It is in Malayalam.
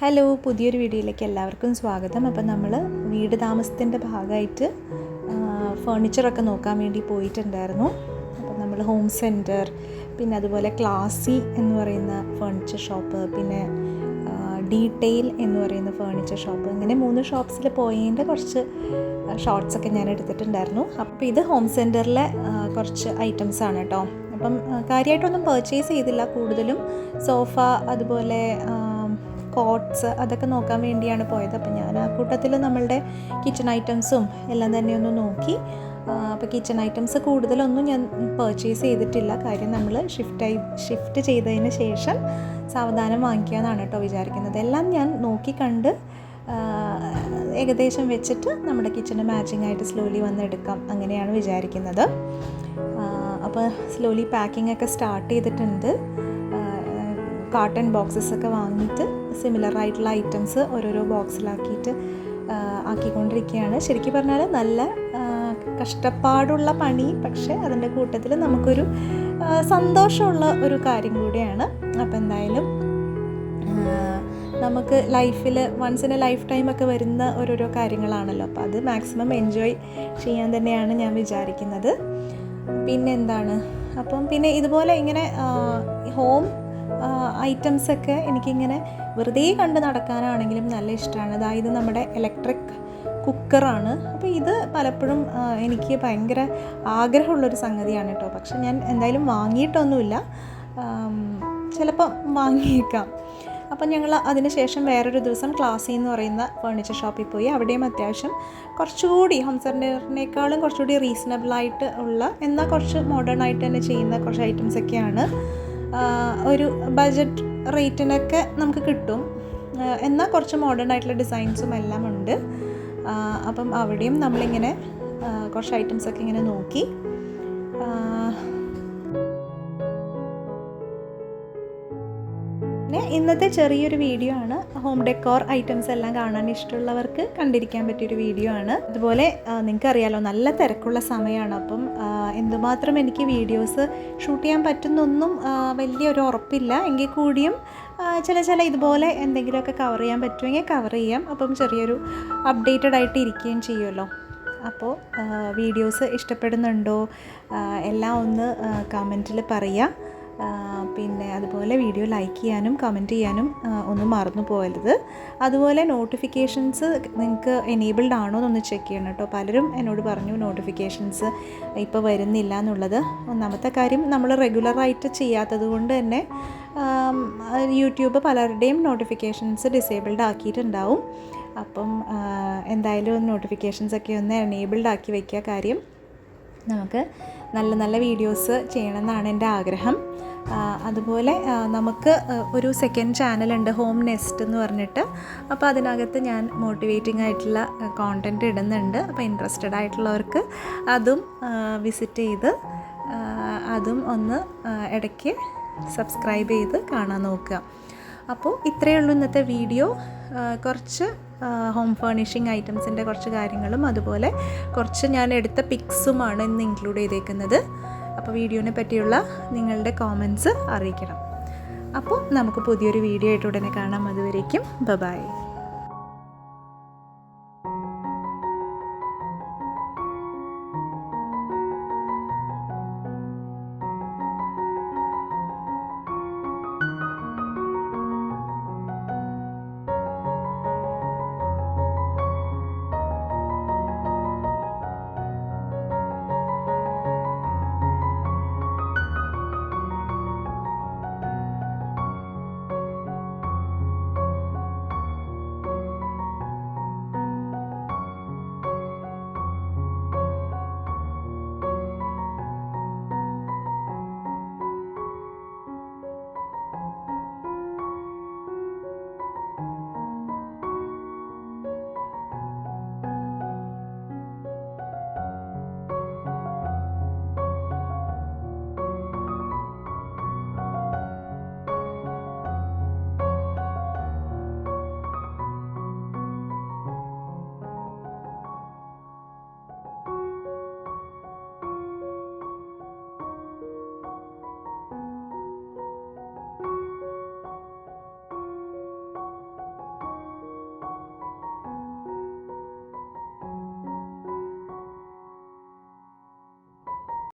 ഹലോ പുതിയൊരു വീഡിയോയിലേക്ക് എല്ലാവർക്കും സ്വാഗതം. അപ്പം നമ്മൾ വീട് താമസത്തിന്റെ ഭാഗമായിട്ട് ഫേർണിച്ചറൊക്കെ നോക്കാൻ വേണ്ടി പോയിട്ടുണ്ടായിരുന്നു. അപ്പം നമ്മൾ ഹോം സെന്റർ പിന്നെ അതുപോലെ ക്ലാസി എന്ന് പറയുന്ന ഫേർണിച്ചർ ഷോപ്പ് പിന്നെ ഡീറ്റെയിൽ എന്ന് പറയുന്ന ഫേർണിച്ചർ ഷോപ്പ്. ഇങ്ങനെ മൂന്ന് ഷോപ്സിൽ പോയതിന്റെ കുറച്ച് ഷോർട്സൊക്കെ ഞാൻ എടുത്തിട്ടുണ്ടായിരുന്നു. അപ്പോൾ ഇത് ഹോം സെന്ററിലെ കുറച്ച് ഐറ്റംസ് ആണ് കേട്ടോ. അപ്പം കാര്യമായിട്ടൊന്നും പർച്ചേസ് ചെയ്തില്ല. കൂടുതലും സോഫ അതുപോലെ കോട്ട്സ് അതൊക്കെ നോക്കാൻ വേണ്ടിയാണ് പോയത്. അപ്പം ഞാൻ ആ കൂട്ടത്തിൽ നമ്മളുടെ കിച്ചൺ ഐറ്റംസും എല്ലാം തന്നെ ഒന്ന് നോക്കി. അപ്പോൾ കിച്ചൺ ഐറ്റംസ് കൂടുതലൊന്നും ഞാൻ പർച്ചേസ് ചെയ്തിട്ടില്ല. കാര്യം നമ്മൾ ഷിഫ്റ്റായി ഷിഫ്റ്റ് ചെയ്തതിന് ശേഷം സാവധാനം വാങ്ങിക്കാമെന്നാണ് കേട്ടോ വിചാരിക്കുന്നത്. എല്ലാം ഞാൻ നോക്കി കണ്ട് ഏകദേശം വെച്ചിട്ട് നമ്മുടെ കിച്ചണ് മാച്ചിങ് ആയിട്ട് സ്ലോലി വന്നെടുക്കാം അങ്ങനെയാണ് വിചാരിക്കുന്നത്. അപ്പോൾ സ്ലോലി പാക്കിംഗ് ഒക്കെ സ്റ്റാർട്ട് ചെയ്തിട്ടുണ്ട്. കാട്ടൺ ബോക്സസ് ഒക്കെ വാങ്ങിയിട്ട് സിമിലർ ആയിട്ടുള്ള ഐറ്റംസ് ഓരോരോ ബോക്സിലാക്കിയിട്ട് ആക്കിക്കൊണ്ടിരിക്കുകയാണ്. ശരിക്കും പറഞ്ഞാൽ നല്ല കഷ്ടപ്പാടുള്ള പണി പക്ഷേ അതിന്റെ കൂട്ടത്തിൽ നമുക്കൊരു സന്തോഷമുള്ള ഒരു കാര്യം കൂടിയാണ്. അപ്പോൾ എന്തായാലും നമുക്ക് ലൈഫിൽ once in a life time ഒക്കെ വരുന്ന ഓരോരോ കാര്യങ്ങളാണല്ലോ. അപ്പോൾ അത് മാക്സിമം എൻജോയ് ചെയ്യാൻ തന്നെയാണ് ഞാൻ വിചാരിക്കുന്നത്. പിന്നെ എന്താണ് അപ്പം പിന്നെ ഇതുപോലെ ഇങ്ങനെ ഹോം ഐറ്റംസ് ഒക്കെ എനിക്കിങ്ങനെ വെറുതെ കണ്ട് നടക്കാനാണെങ്കിലും നല്ല ഇഷ്ടമാണ്. അതായത് നമ്മുടെ ഇലക്ട്രിക് കുക്കറാണ് അപ്പോൾ ഇത് പലപ്പോഴും എനിക്ക് ഭയങ്കര ആഗ്രഹമുള്ളൊരു സംഗതിയാണ് കേട്ടോ പക്ഷെ ഞാൻ എന്തായാലും വാങ്ങിയിട്ടൊന്നുമില്ല. ചിലപ്പോൾ വാങ്ങിയേക്കാം. അപ്പം ഞങ്ങൾ അതിനുശേഷം വേറൊരു ദിവസം ക്ലാസ്സിൽ എന്ന് പറയുന്ന ഫേർണിച്ചർ ഷോപ്പിൽ പോയി. അവിടെയും അത്യാവശ്യം കുറച്ചുകൂടി ഹോം സെന്ററിനേക്കാളും കുറച്ചുകൂടി റീസണബിളായിട്ട് ഉള്ള എന്നാൽ കുറച്ച് മോഡേൺ ആയിട്ട് തന്നെ ചെയ്യുന്ന കുറച്ച് ഐറ്റംസ് ഒക്കെയാണ്. ആ, ഒരു ബജറ്റ് റേറ്റിനൊക്കെ നമുക്ക് കിട്ടും. എന്നാൽ കുറച്ച് മോഡേൺ ആയിട്ടുള്ള ഡിസൈൻസും എല്ലാം ഉണ്ട്. അപ്പം അവിടെയും നമ്മളിങ്ങനെ കുറച്ച് ഐറ്റംസൊക്കെ ഇങ്ങനെ നോക്കി. പിന്നെ ഇന്നത്തെ ചെറിയൊരു വീഡിയോ ആണ്. ഹോം ഡെക്കോർ ഐറ്റംസ് എല്ലാം കാണാൻ ഇഷ്ടമുള്ളവർക്ക് കണ്ടിരിക്കാൻ പറ്റിയൊരു വീഡിയോ ആണ്. അതുപോലെ നിങ്ങൾക്കറിയാലോ നല്ല തിരക്കുള്ള സമയമാണ്. അപ്പം എന്തുമാത്രം എനിക്ക് വീഡിയോസ് ഷൂട്ട് ചെയ്യാൻ പറ്റുന്നൊന്നും വലിയൊരു ഉറപ്പില്ല. എങ്കിൽ കൂടിയും ചില ചില ഇതുപോലെ എന്തെങ്കിലുമൊക്കെ കവർ ചെയ്യാൻ പറ്റുമെങ്കിൽ കവർ ചെയ്യാം. അപ്പം ചെറിയൊരു അപ്ഡേറ്റഡ് ആയിട്ട് ഇരിക്കുകയും ചെയ്യുമല്ലോ. അപ്പോൾ വീഡിയോസ് ഇഷ്ടപ്പെടുന്നുണ്ടോ? എല്ലാം ഒന്ന് കമന്റിൽ പറയുക പിന്നെ അതുപോലെ വീഡിയോ ലൈക്ക് ചെയ്യാനും കമന്റ് ചെയ്യാനും ഒന്നും മറന്നു പോകരുത്. അതുപോലെ നോട്ടിഫിക്കേഷൻസ് നിങ്ങൾക്ക് എനേബിൾഡ് ആണോ എന്നൊന്ന് ചെക്ക് ചെയ്യണം കേട്ടോ. പലരും എന്നോട് പറഞ്ഞു നോട്ടിഫിക്കേഷൻസ് ഇപ്പോൾ വരുന്നില്ല എന്നുള്ളത്. ഒന്നാമത്തെ കാര്യം നമ്മൾ റെഗുലറായിട്ട് ചെയ്യാത്തത് കൊണ്ട് തന്നെ യൂട്യൂബ് പലരുടെയും നോട്ടിഫിക്കേഷൻസ് ഡിസേബിൾഡ് ആക്കിയിട്ടുണ്ടാവും. അപ്പം എന്തായാലും നോട്ടിഫിക്കേഷൻസ് ഒക്കെ ഒന്ന് എനേബിൾഡ് ആക്കി വയ്ക്കുക കാര്യം. നമുക്ക് നല്ല നല്ല വീഡിയോസ് ചെയ്യണമെന്നാണ് എന്റെ ആഗ്രഹം. അതുപോലെ നമുക്ക് ഒരു സെക്കൻഡ് ചാനലുണ്ട് ഹോം നെസ്റ്റ് എന്ന് പറഞ്ഞിട്ട്. അപ്പോൾ അതിനകത്ത് ഞാൻ മോട്ടിവേറ്റിംഗ് ആയിട്ടുള്ള കോണ്ടന്റ് ഇടുന്നുണ്ട്. അപ്പോൾ ഇൻട്രസ്റ്റഡ് ആയിട്ടുള്ളവർക്ക് അതും വിസിറ്റ് ചെയ്ത് അതും ഒന്ന് ഇടയ്ക്ക് സബ്സ്ക്രൈബ് ചെയ്ത് കാണാൻ നോക്കുക. അപ്പോൾ ഇത്രയേ ഉള്ളൂ ഇന്നത്തെ വീഡിയോ. കുറച്ച് ഹോം ഫർണിഷിംഗ് ഐറ്റംസിന്റെ കുറച്ച് കാര്യങ്ങളും അതുപോലെ കുറച്ച് ഞാൻ എടുത്ത പിക്സുമാണ് ഇന്ന് ഇൻക്ലൂഡ് ചെയ്തേക്കുന്നത്. അപ്പോൾ വീഡിയോനെ പറ്റിയുള്ള നിങ്ങളുടെ കോമൻസ് അറിയിക്കണം. അപ്പോൾ നമുക്ക് പുതിയൊരു വീഡിയോ ആയിട്ട് ഉടനെ കാണാം. അതുവരേക്കും ബബായ്